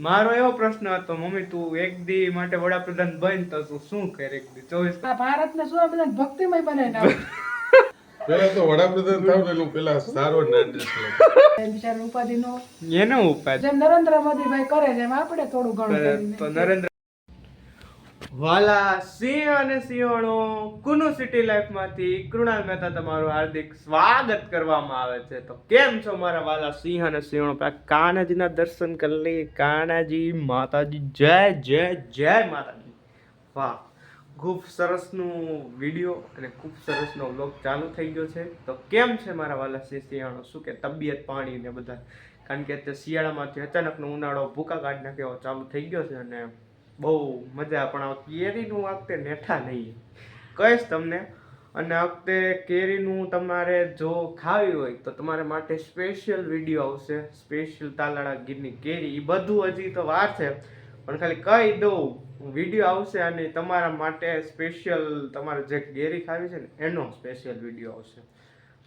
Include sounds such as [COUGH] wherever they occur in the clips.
મારો એવો પ્રશ્ન હતો મમ્મી તું એક દી માટે વડાપ્રધાન બન તો તું શું કરે એક દી ચોવીસ આ ભારતને શું બધા ભક્તિમય બનાવી નાખે. [LAUGHS] પેલા તો વડાપ્રધાન થાવ ને એનું પેલા સારો નાટ્ય ઉપાધિ નો એનો ઉપાય જેમ નરેન્દ્ર મોદીભાઈ કરે છે એમ આપણે થોડું ઘણું. તો નરેન્દ્ર વાલા સિંહ અને સિંહણો કુનુ સિટી લાઈફમાંથી કૃણાલ મહેતા તમારું હાર્દિક સ્વાગત કરવામાં આવે છે. તો કેમ છો મારા વાલા સિંહ અને સિંહણો? પેલા કાનાજીના દર્શન કરી લઈએ. કાનાજી માતાજી, જય જય જય માતાજી. વાહ, ખૂબ સરસનું વીડિયો અને ખૂબ સરસનો વ્લોગ ચાલુ થઈ ગયો છે. તો કેમ છે મારા વાલા સિંહ, સિંહણો? શું કે તબિયત પાણી ને બધા? કારણ કે તે શિયાળામાંથી અચાનકનો ઉનાળો ભૂકા કાઢ નાખ્યો, ચાલુ થઈ ગયો છે અને બહુ મજા પણ આવતી. કેરીનું આ વખતે નેઠા નહીં. કહીશ તમને, અને આ વખતે કેરીનું તમારે જો ખાવી હોય તો તમારા માટે સ્પેશિયલ વીડિયો આવશે. સ્પેશિયલ તાલાળા ગીરની કેરી. એ બધું હજી તો વાર છે. પણ ખાલી કહી દઉં, વીડિયો આવશે અને તમારા માટે સ્પેશિયલ તમારે જે કેરી ખાવી છે ને, એનો સ્પેશિયલ વીડિયો આવશે.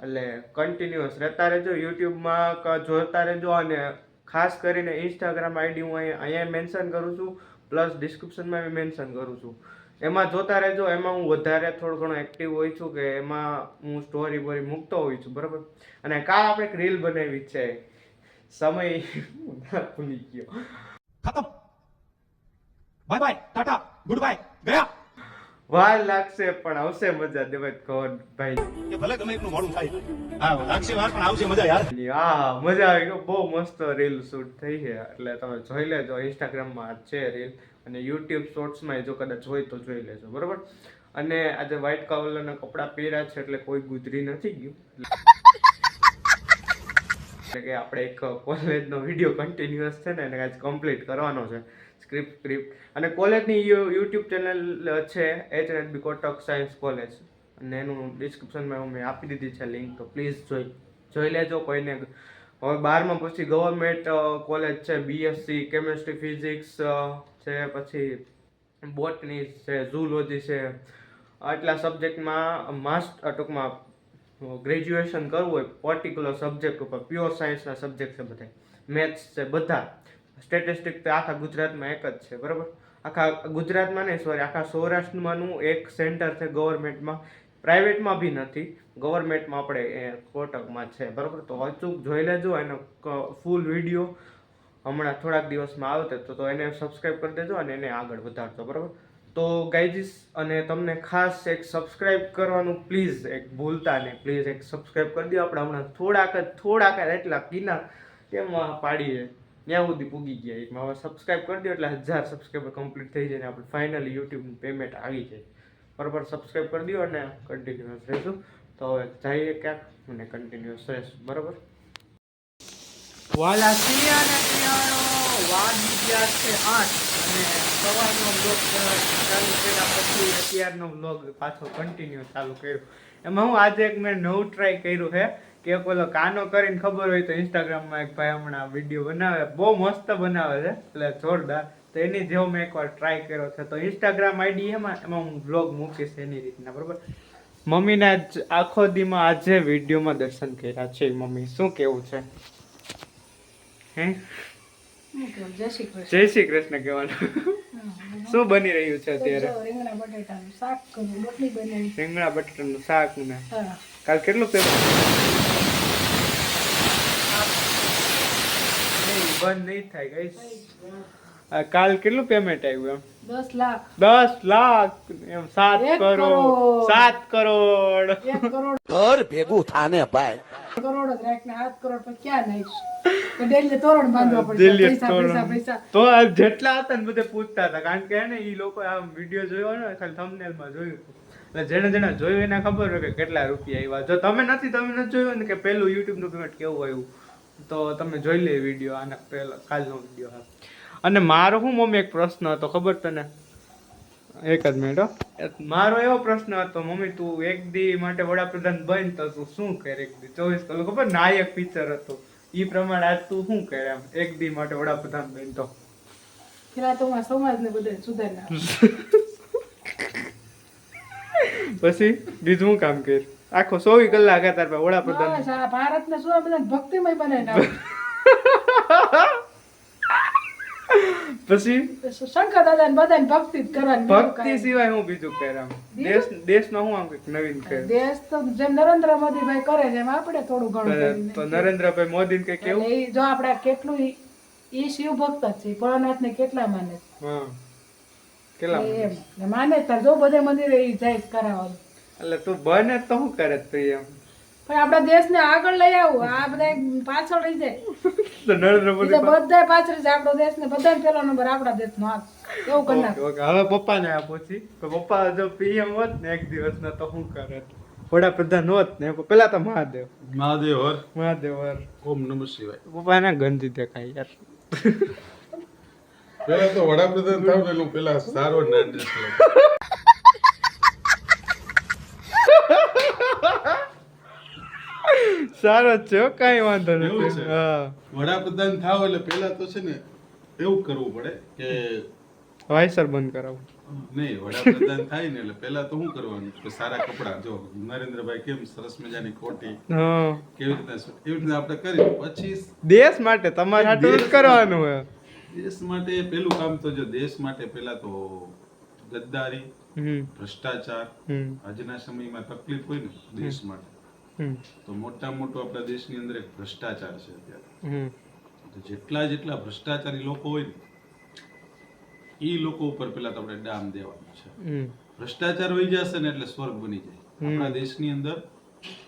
એટલે કન્ટિન્યુઅસ રહેતા રહેજો યુટ્યુબમાં જોતા રહેજો અને ખાસ કરીને ઇન્સ્ટાગ્રામ આઈડી હું અહીંયા અહીંયા મેન્શન કરું છું. પ્લસ ડિસ્ક્રિપ્શનમાં મેં મેન્શન કરું છું. એમાં જોતા રહેજો, એમાં હું વધારે થોડો ઘણો એક્ટિવ હોઉં છું કે એમાં હું સ્ટોરી બોરી મૂકતો હોઉં છું, બરાબર? અને કાલ આપણે એક રીલ બનાવી છે. સમય [LAUGHS] ભૂલી ગયો. ખતમ. Bye bye tata good bye વાર લાગશે પણ આવશે મજા. દેવાય કોણ ભાઈ? ભલે ગમે એટલું મોડું થાય. હા લાગશે વાર પણ આવશે મજા યાર. હા મજા આવી. ગયો બહુ મસ્ત રીલ શૂટ થઈ છે. એટલે તમે જોઈ લેજો ઇન્સ્ટાગ્રામમાં છે રીલ અને યુટ્યુબ શોર્ટ્સમાં જો કદાચ હોય તો જોઈ લેજો બરોબર? અને આજે વ્હાઇટ કલરના કપડાં પહેર્યા છે એટલે કોઈ ગુજરી નથી ગયું. એટલે કે આપણે એક કોલેજનો વીડિયો કન્ટિન્યુઅસ છે ને એને આજ કમ્પ્લીટ કરવાનો છે. સ્ક્રિપ્ટ સ્ક્રિપ્ટ અને કોલેજની યુટ્યુબ ચેનલ છે H N B Kotak science college અને એનું ડિસ્ક્રિપ્શનમાં મેં આપી દીધી છે લિંક તો પ્લીઝ જોઈ જોઈ લેજો કોઈને. હવે બારમાં પછી ગવર્મેન્ટ કોલેજ છે બીએસસી કેમેસ્ટ્રી ફિઝિક્સ છે, પછી બોટની છે ઝૂલોજી છે. આટલા સબ્જેક્ટમાં માસ્ટ ટૂંકમાં ગ્રેજ્યુએશન કરવું હોય પર્ટિક્યુલર સબ્જેક્ટ ઉપર પ્યોર સાયન્સના સબ્જેક્ટ છે બધા મેથ્સ છે બધા. સ્ટેટિસ્ટિક તો આખા ગુજરાતમાં એક જ છે, બરાબર? આખા ગુજરાતમાં નહીં સોરી આખા સૌરાષ્ટ્રમાંનું એક સેન્ટર છે ગવર્મેન્ટમાં પ્રાઇવેટમાં બી નથી. ગવર્મેન્ટમાં આપણે એ કોટકમાં છે, બરાબર? તો અચૂક જોઈ લેજો, એનો ફૂલ વીડિયો હમણાં થોડાક દિવસમાં આવતે તો તો એને સબસ્ક્રાઈબ કરી દેજો અને એને આગળ વધારજો, બરાબર? તો ગાઈજીસ અને તમને ખાસ એક સબસ્ક્રાઇબ કરવાનું પ્લીઝ એક ભૂલતા નહીં. પ્લીઝ એક સબસ્ક્રાઇબ કરી દો. આપણે હમણાં થોડાક જ, થોડાક એટલા કિના તેમાં પાડીએ. ત્યાં સુધી પૂગી ગયા. એટલે હવે સબસ્ક્રાઇબ કરી દો એટલે હજાર સબસ્ક્રાઈબર કમ્પ્લીટ થઈ જાય ને આપણે ફાઇનલી યુટ્યુબનું પેમેન્ટ આવી જાય. બરાબર સબસ્ક્રાઇબ કરી દો અને કન્ટિન્યુઅસ રહેશું તો હવે જઈએ ક્યાંક અને કન્ટિન્યુઅસ રહેશું. બરાબર? વાલા અને સિંહાણો વાગી છે આઠ અને સવારનો બ્લોગ ચાલુ કર્યા પછી અત્યારનો બ્લોગ પાછો કન્ટિન્યુ ચાલુ કર્યો. એમાં હું આજે એક મેં નવું ટ્રાય કર્યું છે કે ઓલો કાનો કરીને ખબર હોય તો ઇન્સ્ટાગ્રામમાં એક ભાઈ હમણાં વીડિયો બનાવે બહુ મસ્ત બનાવે છે એટલે જોરદાર. તો એની જેવો મેં એકવાર ટ્રાય કર્યો છે. તો ઇન્સ્ટાગ્રામ આઈડી એમાં એમાં હું બ્લોગ મૂકીશ એની રીતના બરાબર? મમ્મીના જ આખો દીમાં આજે વિડીયોમાં દર્શન કર્યા છે મમ્મી. શું કેવું છે? હે? જય શ્રી કૃષ્ણ. જય શ્રી કૃષ્ણ કહેવાનું. શું બની રહ્યું છે અત્યારે? રીંગણા બટેટાનું શાક કર્યું રોટલી બનાવી. રીંગણા બટાટાનું શાક ને. કાલ કેટલું પેમેન્ટ બંધ નહીં થાય ગઈસ કાલ કેટલું પેમેન્ટ આવ્યું એમ? દસ લાખ. દસ લાખ? એમ સાત કરોડ. કરોડ. સાત કરોડ. કરોડ. ઘર ભેગું થાને ભાઈ. કરોડ જ રાખને આઠ કરોડ પછી ક્યાં નાખીશ તો તોરણ બાંધવા પડશે પૈસા પૈસા તો જેટલા હતા ને બધે પૂછતા હતા કારણ કે હે ને ઈ લોકો આ વીડિયો જોયો ને ખાલી થંબનેલમાં જોયું. એટલે જેને જેને જોયું એને ખબર હોય કે કેટલા રૂપિયા આવ્યા જો તમે નથી તમે નથી જોયું ને કે પેલું યુટ્યુબનું પેમેન્ટ કેવું આવ્યું તો તમે જોઈ લે વીડિયો આના પહેલા કાલનો વીડિયો હા. અને મારો શું મમ્મી એક પ્રશ્ન હતો ખબર તને? એક જ મિનિટ હો. મારો એવો પ્રશ્ન હતો મમ્મી તું એક દી માટે વડાપ્રધાન બન તો તું શું કરે એક દી? ચોવીસ કલાક ખબર? નાયક પિક્ચર હતું. ઈ પ્રમાણે આજ તું શું કરે એમ? એક દી માટે વડાપ્રધાન બન તો. પેલા તો હું સમાજને બધા સુધારી. [LAUGHS] પછી બીજું કામ કર આખો ચોવીસ કલાક હતા તાર પાસે વડાપ્રધાન. ભારતને શું આ બધા ભક્તિમય બનાવી નાખું. [LAUGHS] પછી? શંકર દાદા બધાને ભક્તિ જ કરવાની ભક્તિ સિવાય હું બીજું કરે આમ દેશ દેશમાં હું આમ કંઈક નવીન કરે દેશ તો જેમ નરેન્દ્ર મોદીભાઈ કરે છે એમ આપણે થોડું ઘણું તો નરેન્દ્રભાઈ મોદી કે કેવું? જો આપણે કેટલું ઈ- ઈ શિવ ભક્ત જ છે. ભોળાનાથ ને કેટલા માને છે? હા. કેટલા માને તાર. જો બધે મંદિરે ઈ જાય કરાવવાનું. એટલે તું બને તો શું કરે તું એમ? પણ આપણા દેશને આગળ લઈ આવું. આ બધા પાછળ રહી જાય. નરેન્દ્ર મોદી બધા પાછળ છે આપણો દેશ ને બધા પેલો નંબર આપણા દેશનો આ એવું કરી. હવે પપ્પાને આ પૂછી. તો પપ્પા જો પીએમ હોત ને એક દિવસના તો શું કરે? વડાપ્રધાન હોત ને પેલા તો મહાદેવ. મહાદેવ હર. મહાદેવ હર. ઓમ નમઃ શિવાય. પપ્પા એને ગંદી દેખાય યાર. પેલા તો વડાપ્રધાન થાવ પેલું પેલા સારો ના સારો જ છે કાંઈ વાંધો નથી. હા. વડાપ્રધાન થાવ એટલે પેલા તો છે ને એવું કરવું પડે કે વાઇસર બંધ કરાવું. નહીં વડાપ્રધાન થાય ને એટલે પેલા તો શું કરવાનું? કે સારા કપડા જો નરેન્દ્રભાઈ કેમ સરસ મજાની કોટી કેવી રીતના એવી રીતના આપણે કરી પછી દેશ માટે તમારે હાટું જ કરવાનું હોય. દેશ માટે પેલું કામ તો જો દેશ માટે પેલા તો ગદ્દારી ભ્રષ્ટાચાર આજના સમયમાં તકલીફ હોય ને દેશ માટે. તો મોટા મોટો આપણા દેશની અંદર એક ભ્રષ્ટાચાર છે અત્યારે. તો જેટલા જેટલા ભ્રષ્ટાચારી લોકો હોય ને એ લોકો ઉપર પેલા તો આપણે ડામ દેવાનું છે. ભ્રષ્ટાચાર વહી જશે ને એટલે સ્વર્ગ બની જાય. આપણા દેશની અંદર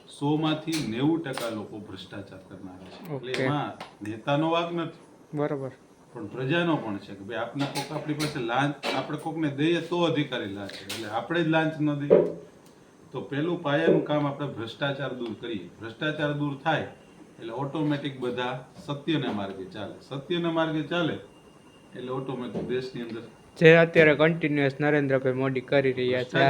સો માંથી નેવું ટકા લોકો ભ્રષ્ટાચાર કરનારા છે. એટલે. એમાં નેતાનો વાગ નથી. બરોબર. પણ પ્રજાનો પણ છે કે ભાઈ આપણે કોક આપણી પાસે લાંચ આપણે કોકને દઈએ તો અધિકારી લાંચ. એટલે આપણે જ લાંચ ન દઈએ. તો પેલું પાયાનું કામ આપણે ભ્રષ્ટાચાર દૂર કરીએ. ભ્રષ્ટાચાર દૂર થાય એટલે ઓટોમેટિક બધા સત્યના માર્ગે ચાલે. સત્યના માર્ગે ચાલે એટલે ઓટોમેટિક દેશની અંદર જે અત્યારે કન્ટિન્યુઅસ નરેન્દ્રભાઈ મોદી કરી રહ્યા છે.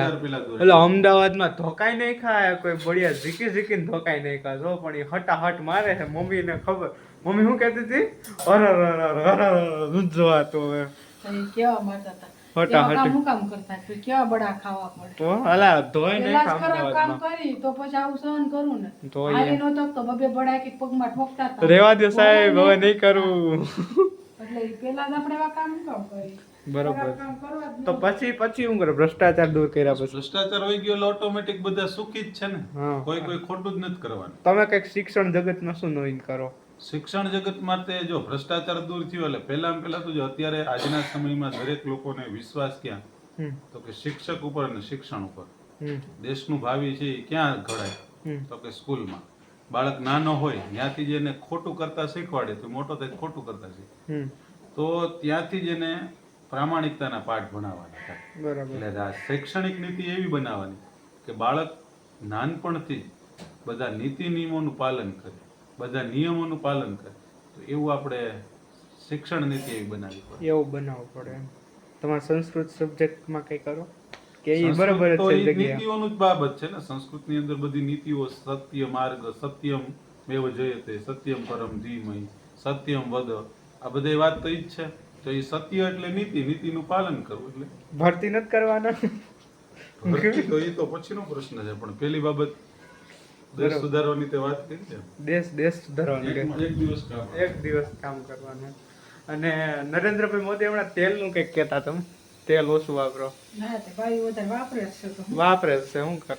એટલે અમદાવાદમાં ધોકાઈ નહીં ખાય કોઈ બળિયા ઝીકી ઝીકીને ધોકાઈ નહીં ખાય જો પણ એ હટાહટ મારે છે મમ્મીને ખબર. મમ્મી શું કહેતી હતી? અર અર અર અર અર અર રૂંઝવાતું હવે તો માંગતા હતા હોટા એવા કામ હોટી. હું કામ કરતા કે કેવા બડા ખાવા પડે? તો હલા ધોઈ નહીં પેલા જ કામ કરી તો પછી આવું સહન કરું ને. તો હાલી નહોતો તો બબે બડા એક પગમાં ઠોકતા હતા રેવા દે સાહેબ હવે નહીં કરવું એટલે પેલા જ આપણે કામ કામ કરી બરોબર. તો પછી પછી શું કરે? ભ્રષ્ટાચાર દૂર કર્યા પછી. ભ્રષ્ટાચાર વહી ગયો એટલે ઓટોમેટિક બધા સુખી જ છે ને. હા. કોઈ કોઈ ખોટું જ નથી કરવાનું. તમે કંઈક શિક્ષણ જગતમાં શું નવીન કરો? શિક્ષણ જગત માટે જો ભ્રષ્ટાચાર દૂર થયો એટલે પહેલામાં પહેલા તો જો અત્યારે આજના સમયમાં દરેક લોકોને વિશ્વાસ ક્યાં? તો કે શિક્ષક ઉપર અને શિક્ષણ ઉપર. દેશનું ભાવિ છે એ ક્યાં ઘડાય? તો કે સ્કૂલમાં. બાળક નાનો હોય ત્યાંથી જ એને ખોટું કરતા શીખવાડે તો મોટો થાય ખોટું કરતા શીખે. તો ત્યાંથી જ એને પ્રામાણિકતાના પાઠ ભણાવવાના એટલે આ શૈક્ષણિક નીતિ એવી બનાવવાની કે બાળક નાનપણથી જ બધા નીતિ નિયમોનું પાલન કરે. બધા નિયમોનું પાલન કરે. તો એવું આપણે શિક્ષણ નીતિ એવી બનાવવી પડે. એવું બનાવવું પડે એમ. તમારે સંસ્કૃત સબ્જેક્ટમાં કંઈ કરો? કે એ બરાબર છે નીતિઓનું જ બાબત છે ને. સંસ્કૃતની અંદર બધી નીતિઓ સત્ય માર્ગ સત્યમ મેવ જયતે સત્યમ પરમ ધીમય સત્યમ વદ. આ બધી વાત તો જ છે. તો એ સત્ય એટલે નીતિ. નીતિનું પાલન કરવું એટલે. ભરતી નથી કરવાના? ભરતી તો એ તો પછીનો પ્રશ્ન છે. પણ પેલી બાબત દેશ સુધારવાની તે વાત કરી છે? દેશ દેશ સુધારવાનું એક એક દિવસ કામ એક દિવસ કામ કરવાનું અને નરેન્દ્રભાઈ મોદી હમણાં તેલનું કંઈક કહેતા તમે તેલ ઓછું વાપરો. ના તે ભાઈ વધારે વાપરે છે વાપરે છે શું કર?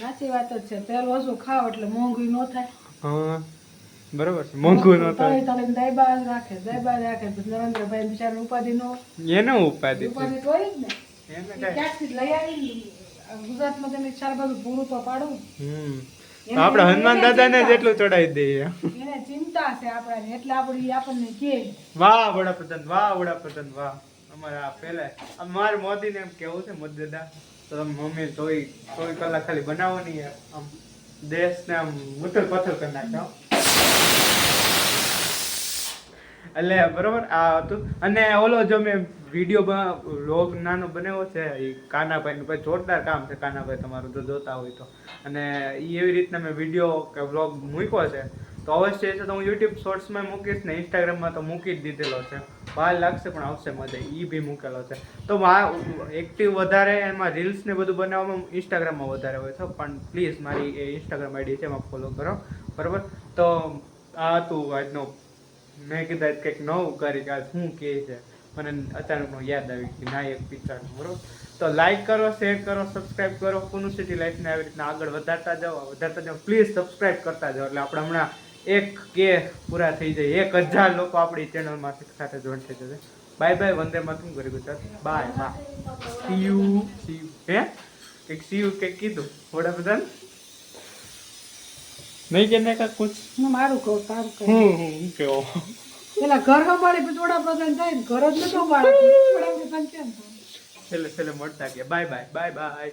સાચી વાત જ છે તેલ ઓછું ખાવ એટલે મોંઘું ન થાય. હા બરોબર છે મોંઘું ન થાય. તળીને દાયબા રાખે દાયબા રાખે નરેન્દ્રભાઈ બિચારા ઉપાધિ નો એને ઉપાધિ ઉપાધિ તો હોય જ ને. એને ક્યાંથી લઈ આવી ગુજરાતમાં તેની ચાર બાજુ પૂરું તો પાડું. હમ. આપણે હનુમાન દાદાને જેટલું ચડાવી દઈએ. એને ચિંતા છે આપણાને. એટલે આપણી આપણને કે વાહ વડાપ્રધાન વાહ વડાપ્રધાન વાહ. અમારા આ પહેલા આ મારે મોદીને એમ કેવું છે મોદી દાદા તો તમે મમ્મી ચોવી ચોવીસ કલાક ખાલી બનાવો નહીં આમ દેશને આમ ઉથલ પથલ કરી નાખો. એટલે બરોબર? આ હતું. અને ઓલો જો મેં વીડિયો વ્લોગ નાનો બનાવ્યો છે એ કાનાભાઈ ભાઈ જોરદાર કામ છે, કાનાભાઈ તમારું જો જોતા હોય તો. અને એ એવી રીતના મેં વીડિયો કે વ્લોગ મૂક્યો છે. તો અવશ્ય છે તો હું યુટ્યુબ શોર્ટ્સમાં મૂકીશ ને ઇન્સ્ટાગ્રામમાં તો મૂકી જ દીધેલો છે. બહાર લાગશે, પણ આવશે મજા. એ બી મૂકેલો છે. તો એક્ટિવ વધારે એમાં રીલ્સ ને બધું બનાવવામાં ઇન્સ્ટાગ્રામમાં વધારે હોય છે. પણ પ્લીઝ મારી એ ઇન્સ્ટાગ્રામ આઈડી છે, એમાં ફોલો કરો. બરાબર? તો આ હતું આજનો મેં કીધા કંઈક નવું કરી કે શું કહે છે. મને અચાનક યાદ આવી કે ના, એક પિક્ચર બરોબર? તો લાઈક કરો શેર કરો સબસ્ક્રાઇબ કરો. પુનુ સિટી લાઈફને આવી રીતના આગળ વધારતા જાઓ. વધારતા જાઓ પ્લીઝ સબસ્ક્રાઇબ કરતા જાઓ. એટલે આપણે હમણાં એક કે પૂરા થઈ જાય. એક હજાર લોકો આપણી ચેનલમાં સાથે થઈ જશે. બાય બાય વંદે માતરમ કરી Gujarat. Bye bye see you see you હે? કંઈક સી યુ કંઈક કીધું. વડાપ્રધાન? નહીં કે ને કાંઈ કુછ હું મારું કહું તારું કહું. હું હું કેવો? પેલા ઘર સંભાળી પછી વડાપ્રધાન થાય ઘર જ નતો સંભાળે વડાપ્રધાન કેમ છેલ્લે મળતા ગયા. Bye bye. Bye bye.